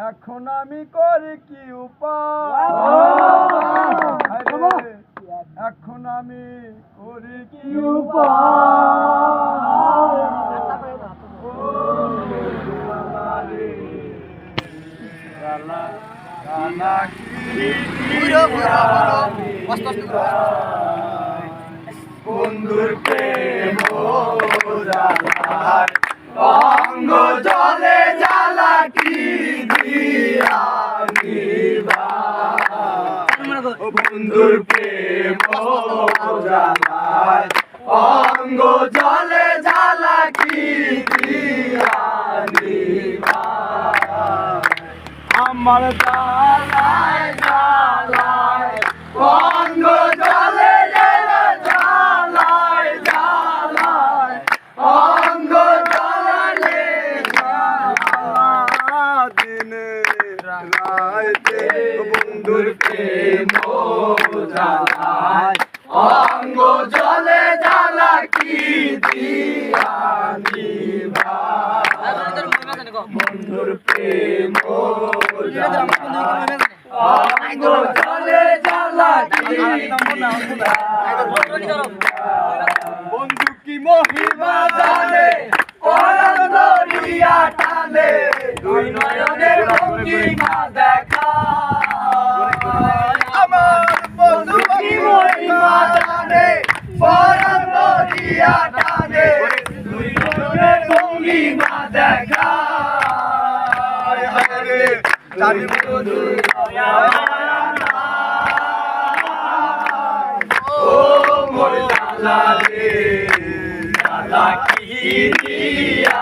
এখন আমি করি কি উপায়? এখন আমি করি কি উপায়? বন্ধুর প্রেম জ্বালায় অঙ্গ জলে জ্বালা কি দিয়া নিবা ও বন্ধুর প্রেম জ্বালায় অঙ্গ জলে জ্বালা কি আমার জ্বালায় জ্বালায় অঙ্গ জলে জলে জ্বালায় জ্বালায় অঙ্গ জলে জ্বালা দিনে রাইতে বন্ধুর প্রেম জ্বালায় অঙ্গ জলে জ্বালা কি দিয়া বন্ধুর প্রেম অঙ্গ জলে জ্বালা কি বন্ধু কি মহিমা জানে পরাণ দরিয়া টানে দুই ভঙ্গিমা দেখা আমার বন্ধু কি মহিমা জানে পরাণ দরিয়া টানে দুই নয়নের ভঙ্গিমা দেখা জানি বন্ধু ও মোর লালা রে লালা কি দিয়া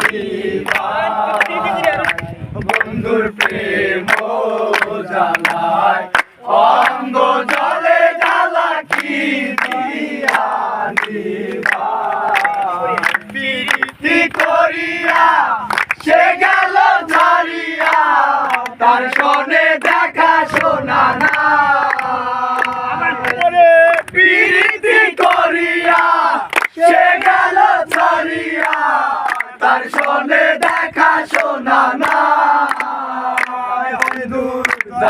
নিবা বন্ধুর প্রেম জ্বালায় অঙ্গ জলে জ্বালা কি দিয়া নিবা প্রীতি করিয়া সে গেল ছাড়িয়া তার শোনে দেখা শোনা না প্রীতি করিয়া সে গেল ছাড়িয়া তার শোনে দেখা শোনা না বন্ধু ও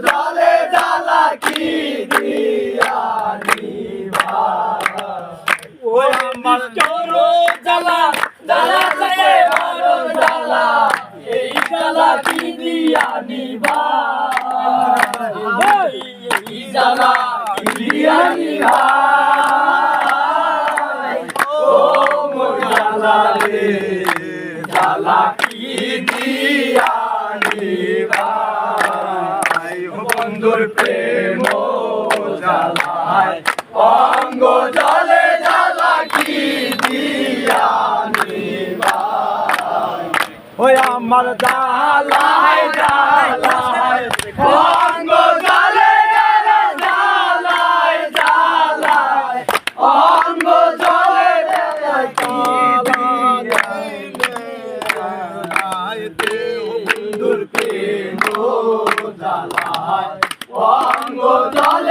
জলে জ্বালা জ্বালা যায় বড় জ্বালা এই জ্বালা কি দিয়া নিভা এই জ্বালা কি দিয়া নিভা ও মোর জ্বালা রে জ্বালা কি দিয়া নিভাই বন্ধুর প্রেম জ্বালায় অঙ্গ জলে জ্বালা কি দিয়া ওই আমার জ্বালায় জ্বালায় অঙ্গ জলে জ্বালা জ্বালায় জ্বালায় অঙ্গ জলে জ্বালা কি বন্ধুর প্রেম জ্বালায় অঙ্গ জলে